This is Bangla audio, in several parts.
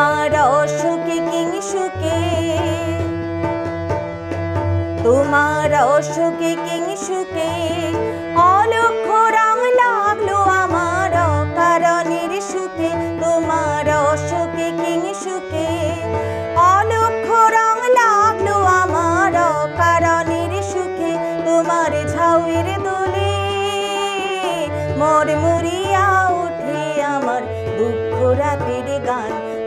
তোমার অসুখে কিং সুখে। তোমার অসুখে কিং সুখে। অলক্ষ রং লাগল আমার কারণের সুখে। তোমার অসুখে কিং সুখে। অলক্ষ রং লাগল আমার কারণের সুখে। তোমার ঝাউয়ের দোলে মোর মুরিয়া উঠে আমার দুঃখ রাতের গান।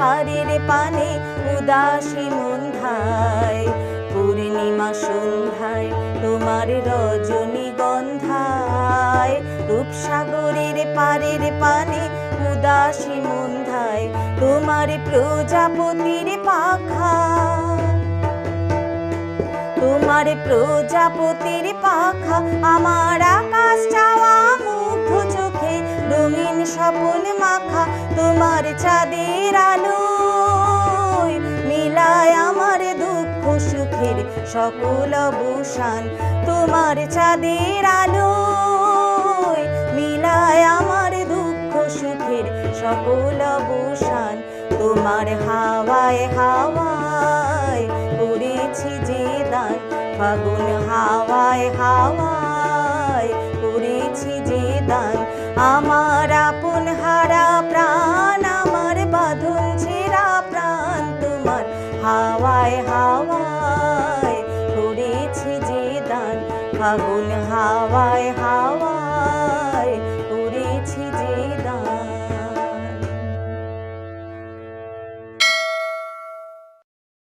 পারের পানে উদাসী মন্ধায় পূর্ণিমা সন্ধ্যায় তোমার রজনী গন্ধায়। রূপসাগরের পারের পানে উদাসী মন্ধায় তোমার প্রজাপতির পাখা। তোমার প্রজাপতির পাখা, আমার আকাশ চাওয়া রঙিন স্বপন মাখা তোমার চাঁদের আলো মিলায় আমার দুঃখ সুখের সকল ভূষণ তোমার চাঁদের আলো মিলায় আমার দুঃখ সুখের সকল ভূষণ তোমার হাওয়ায় হাওয়ায়। করেছি যে দান, ফাগুন হাওয়ায় হাওয়ায়। করেছি যে দান, আমার Kabul, Hawaii, Hawaii.